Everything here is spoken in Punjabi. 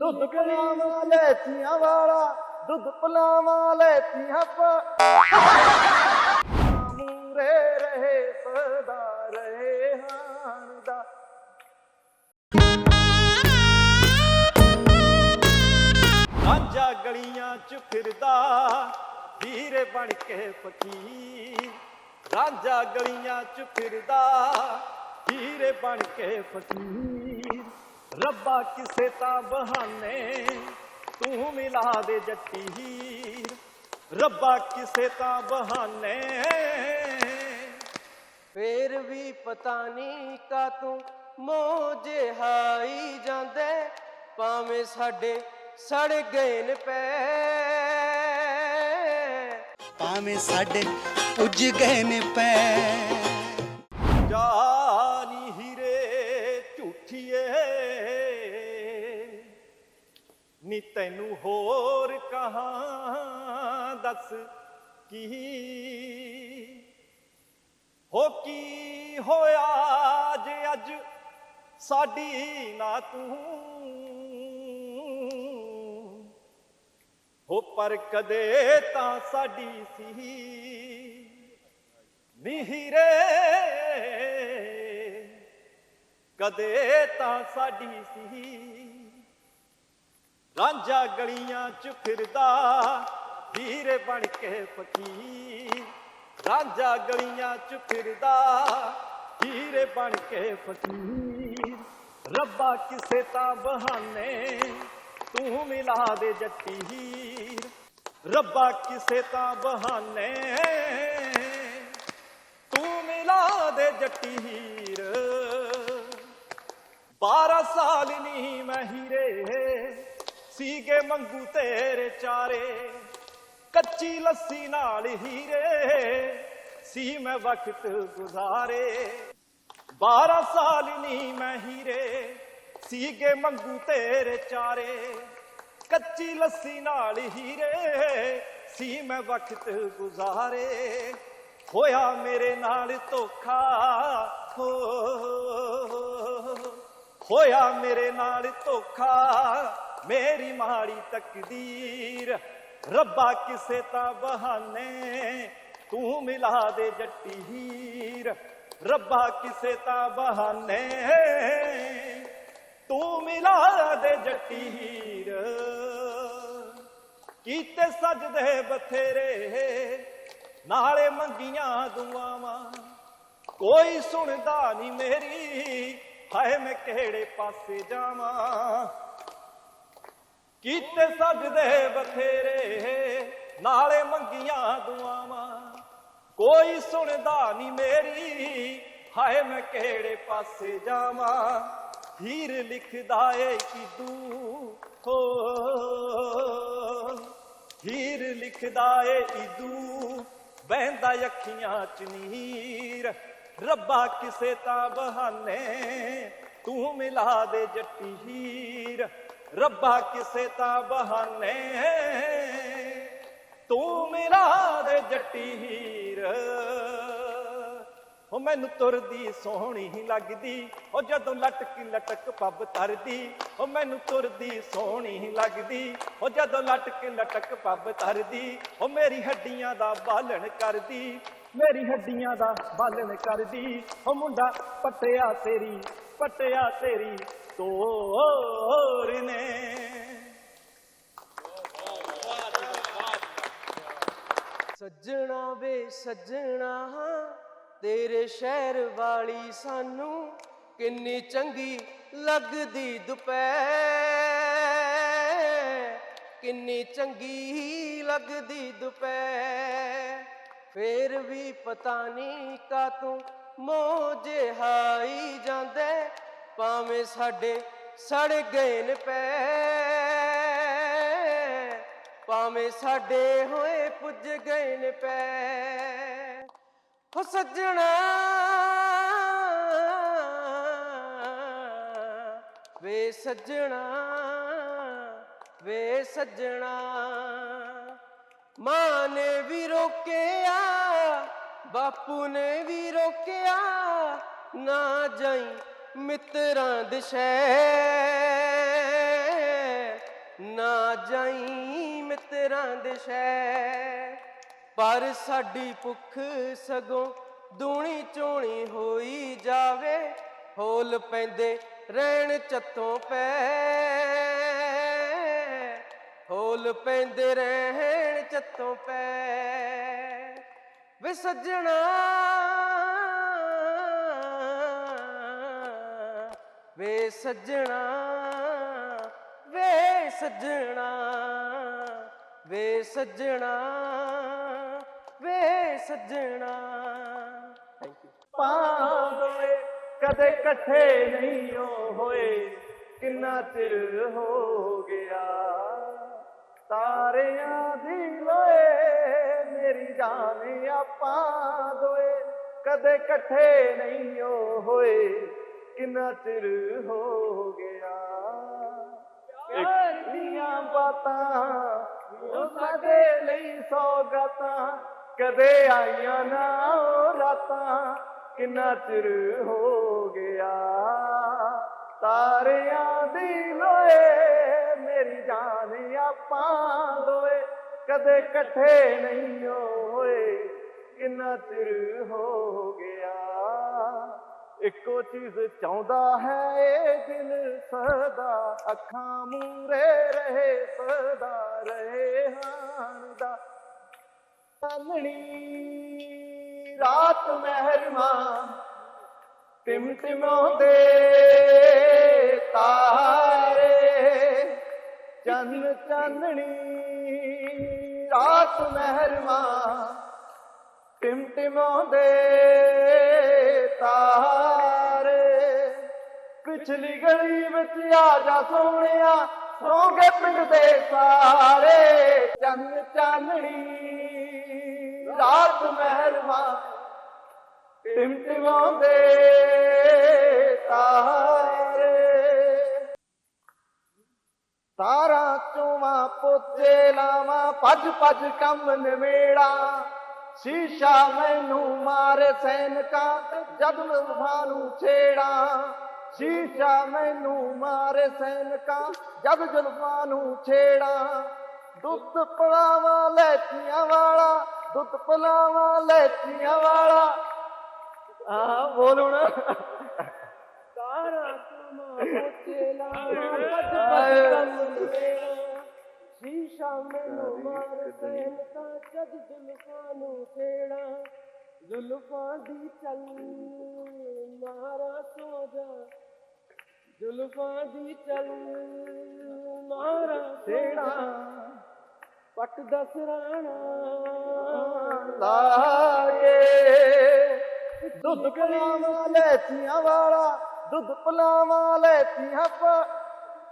ਦੁੱਧ ਪਲਾਵਾ, ਲੈਤੀਆਂ ਵਾਲਾ, ਦੁੱਧ ਪਲਾਵਾ, ਲੈਤੀਆਂ ਪਾ। ਮੂਰੇ ਰਹੇ, ਸਦਾ ਰਹੇ ਹਾਨ ਦਾ ਰਾਂਝਾ ਗਲੀਆਂ ਚ ਫਿਰਦਾ ਹੀਰੇ ਬਣ ਕੇ ਫਕੀਰ। ਰਾਂਝਾ ਗਲੀਆਂ ਚ ਫਿਰਦਾ ਹੀਰੇ ਬਣ ਕੇ ਫਕੀਰ। ਰੱਬਾ ਕਿਸੇ ਤਾਂ ਬਹਾਨੇ ਤੂੰ ਮਿਲਾ ਦੇ ਜੱਟੀ ਹੀਰ। ਰੱਬਾ ਕਿਸੇ ਤਾਂ ਬਹਾਨੇ ਫੇਰ ਵੀ ਪਤਾ ਨਹੀਂ ਕਾ ਤੂੰ ਮੋਜੇ ਹਾਈ ਜਾਂਦੇ ਭਾਵੇਂ ਸਾਡੇ ਸੜ ਗਏ ਨੇ ਪੈ ਭਾਵੇਂ ਸਾਡੇ ਪੁੱਜ ਗਏ ਨੇ ਪੈ ਜਾਨੀ ਨੀ ਤੈਨੂੰ ਹੋਰ ਕਹਾ ਦੱਸ ਕੀ? ਹੋ ਕੀ ਹੋਇਆ ਜੇ ਅੱਜ ਸਾਡੀ ਨਾ ਤੂੰ? ਹੋ ਪਰ ਕਦੇ ਤਾਂ ਸਾਡੀ ਸੀ ਨਿਹਰੇ ਕਦੇ ਤਾਂ ਸਾਡੀ ਸੀ ਰਾਂਝਾ ਗਲੀਆਂ ਚ ਫਿਰਦਾ ਹੀਰੇ ਬਣ ਕੇ ਫਕੀਰ। ਰਾਂਝਾ ਗਲੀਆਂ ਚ ਫਿਰਦਾ ਹੀਰੇ ਬਣ ਕੇ ਫਕੀਰ। ਰੱਬਾ ਕਿਸੇ ਤਾਂ ਬਹਾਨੇ ਤੂੰ ਮਿਲਾ ਦੇ ਜੱਟੀ ਰੱਬਾ ਕਿਸੇ ਤਾਂ ਬਹਾਨੇ ਤੂੰ ਮਿਲਾ ਦੇ ਜੱਟੀ ਹੀਰ 12 ਸਾਲ ਨਹੀਂ ਮੈਂ ਹੀਰੇ ਸੀਗੇ ਮੰਗੂ ਤੇਰੇ ਚਾਰੇ, ਕੱਚੀ ਲੱਸੀ ਨਾਲ ਹੀਰੇ, ਸੀ ਮੈਂ ਵਕਤ ਗੁਜ਼ਾਰੇ। 12 ਸਾਲ ਨਹੀਂ ਮੈਂ ਹੀਰੇ, ਸੀਗੇ ਮੰਗੂ ਤੇਰੇ ਚਾਰੇ, ਕੱਚੀ ਲੱਸੀ ਨਾਲ ਹੀਰੇ, ਸੀ ਮੈਂ ਵਕਤ ਗੁਜ਼ਾਰੇ। ਹੋਇਆ ਮੇਰੇ ਨਾਲ ਧੋਖਾ ਹੋ। ਹੋਇਆ ਮੇਰੇ ਨਾਲ ਧੋਖਾ ਮੇਰੀ ਮਾੜੀ ਤਕਦੀਰ, ਰੱਬਾ ਕਿਸੇ ਤਾਂ ਬਹਾਨੇ, ਤੂੰ ਮਿਲਾ ਦੇ ਜੱਟੀ ਹੀਰ, ਰੱਬਾ ਕਿਸੇ ਤਾਂ ਬਹਾਨੇ, ਤੂੰ ਮਿਲਾ ਦੇ ਜੱਟੀ ਹੀਰ। ਕੀਤੇ ਸਜਦੇ ਬਥੇਰੇ, ਨਾਲੇ ਮੰਗੀਆਂ ਦੁਆਵਾਂ, ਕੋਈ ਸੁਣਦਾ ਨਹੀਂ ਮੇਰੀ, ਹਾਏ ਮੈਂ ਕਿਹੜੇ ਪਾਸੇ ਜਾਵਾਂ। ਕੀਤੇ ਸਜਦੇ ਬਥੇਰੇ, ਨਾਲੇ ਮੰਗੀਆਂ ਦੁਆਵਾਂ। ਕੋਈ ਸੁਣਦਾ ਨਹੀਂ ਮੇਰੀ, ਹਾਏ ਮੈਂ ਕਿਹੜੇ ਪਾਸੇ ਜਾਵਾਂ। ਹੀਰ ਲਿਖਦਾ ਏ ਇਦੂ ਹੋ ਹੀਰ ਲਿਖਦਾ ਏ ਇਦੂ, ਬਹਿੰਦਾ ਅੱਖੀਆਂ ਚ ਨੀਰ। ਰੱਬਾ ਕਿਸੇ ਤਾਂ ਬਹਾਨੇ, ਤੂੰ ਮਿਲਾ ਦੇ ਜੱਟੀ ਹੀਰ। ਰੱਬਾ ਕਿਸੇ ਤਾਂ ਬਹਾਨੇ। ਤੂੰ ਮੇਰਾ ਦੇ ਜੱਟੀ ਹੀਰ ਉਹ ਮੈਨੂੰ ਤੁਰਦੀ ਸੋਹਣੀ ਲੱਗਦੀ ਉਹ ਜਦੋਂ ਲਟਕ ਲਟਕ ਪੱਬ ਤਰਦੀ ਉਹ ਮੈਨੂੰ ਤੁਰਦੀ ਸੋਹਣੀ ਲੱਗਦੀ ਉਹ ਜਦੋਂ ਲਟਕ ਲਟਕ ਪੱਬ ਤਰਦੀ ਉਹ ਮੇਰੀ ਹੱਡੀਆਂ ਦਾ ਬਾਲਣ ਕਰਦੀ, ਮੇਰੀ ਹੱਡੀਆਂ ਦਾ ਬਾਲਣ ਕਰਦੀ ਉਹ ਮੁੰਡਾ ਪਟਿਆ ਤੇਰੀ ਪਟਿਆ ਤੇਰੀ ਤੋਰ ਨੇ ਸੱਜਣਾ ਵੇ ਸੱਜਣਾ, ਤੇਰੇ ਸ਼ਹਿਰ ਵਾਲੀ ਸਾਨੂੰ ਕਿੰਨੀ ਚੰਗੀ ਲੱਗਦੀ ਦੁਪਹਿਰ। ਕਿੰਨੀ ਚੰਗੀ ਲੱਗਦੀ ਦੁਪਹਿਰ। ਫੇਰ ਵੀ ਪਤਾ ਨਹੀਂ ਕਾ ਤੂੰ ਮੋਜੇ ਹਾਈ ਜਾਂਦਾ। ਭਾਵੇਂ ਸਾਡੇ ਸੜ ਗਏ ਨੇ ਪੈ ਭਾਵੇਂ ਸਾਡੇ ਹੋਏ ਪੁੱਜ ਗਏ ਨੇ ਪੈ ਹੋ ਸੱਜਣਾ, ਵੇ ਸੱਜਣਾ ਵੇ ਸੱਜਣਾ, ਮਾਂ ਨੇ ਵੀ ਰੋਕਿਆ, ਬਾਪੂ ਨੇ ਵੀ ਰੋਕਿਆ, ਨਾ ਜਾਈ ਮਿੱਤਰਾਂ ਦੇ ਨਾ ਜਾਈ ਮਿੱਤਰਾਂ ਦੇ ਪਰ ਸਾਡੀ ਭੁੱਖ ਸਗੋਂ ਦੂਣੀ ਚੋਣੀ ਹੋਈ ਜਾਵੇ। ਹੋਲ ਪੈਂਦੇ ਰਹਿਣ ਚੱਤੋਂ ਪੈ ਹੋਲ ਪੈਂਦੇ ਰਹਿਣ ਚੱਤੋਂ ਪੈ ਵੇ ਸੱਜਣਾ ਵੇ ਸੱਜਣਾ ਵੇ ਸੱਜਣਾ ਵੇ ਸੱਜਣਾ ਵੇ ਸੱਜਣਾ। ਥੈਂਕ ਯੂ ਪਾਵੇ ਕਦੇ ਇਕੱਠੇ ਨਹੀਂ ਓ ਹੋਏ, ਕਿੰਨਾ ਚਿਰ ਹੋ ਗਿਆ? ਤਾਰਿਆਂ ਦੀ ਲੋਏ, ਮੇਰੀ ਜਾਨ ਆਪਾਂ ਦੋਏ, ਕਦੇ ਇਕੱਠੇ ਨਹੀਂ ਓ ਹੋਏ ਕਿੰਨਾ ਚਿਰ ਹੋ ਗਿਆ? ਪਿਆਰ ਦੀਆਂ ਬਾਤਾਂ ਉਹ ਸਾਡੇ ਲਈ ਸੌਗਾਤਾਂ ਕਦੇ ਆਈਆਂ ਨਾ ਰਾਤਾਂ ਕਿੰਨਾ ਚਿਰ ਹੋ ਗਿਆ? ਤਾਰਿਆਂ ਦੀ ਲੋਏ ਮੇਰੀ ਜਾਨ ਆਪਾਂ ਦੋਏ ਕਦੇ ਇਕੱਠੇ ਨਹੀਂ ਹੋਏ ਕਿੰਨਾ ਚਿਰ ਹੋ ਗਿਆ? ਇੱਕੋ ਚੀਜ਼ ਚਾਹੁੰਦਾ ਹੈ, ਇਹ ਦਿਲ ਸਦਾ ਅੱਖਾਂ ਮੂਰੇ ਰਹੇ, ਸਦਾ ਰਹੇ ਹਾਨ ਦਾ ਚਾਨਣੀ ਰਾਤ ਮਹਿਰਮਾ ਟਿਮ ਟਿਮਾਉਂਦੇ ਤਾਰੇ। ਚੰਨ ਚਾਨਣੀ ਰਾਤ ਮਹਿਰਮਾ ਟਿਮ ਤਾਰੇ। ਪਿਛਲੀ ਗਲੀ ਵਿੱਚ ਆ ਜਾ ਸੋਹਣਿਆ, ਸੋਗੇ ਪਿੰਡ ਦੇ ਸਾਰੇ। ਚੰਨ ਚਾਨਣੀ, ਰਾਤ ਮਹਿਰਮਾ ਟਿਮ ਤਾਰੇ। ਤਾਰਾ ਚੋਵਾ ਪੋਚੇ ਲਾਵਾਂ ਭੱਜ ਭੱਜ ਕੰਮ ਨਿਵੇੜਾ। ਸ਼ੀਸ਼ਾ ਮੈਨੂੰ ਮਾਰੇ ਸੈਨਕਾ ਜਦ ਲੁਫਾ ਨੂੰ ਛੇੜਾ। ਸ਼ੀਸ਼ਾ ਮੈਨੂੰ ਮਾਰੇ ਸੈਨਕਾ ਜਦ ਜੁਲਫਾਂ ਨੂੰ ਛੇੜਾ। ਦੁੱਧ ਪਲਾਵਾ ਲੈਚੀਆਂ ਵਾਲਾ ਦੁੱਧ ਪਲਾਵਾ ਲੈਚੀਆਂ ਵਾਲਾ। ਆ ਬੋਲ ਹੁਣ। ਤਾਰਾ ਤੁਮਾ ਪੋਚੇ ਲਾਵਾਂ चङा चङा पट द साल ला रे दुध पलवां लै थीअ वारा दुध पुलाव लै थीअ प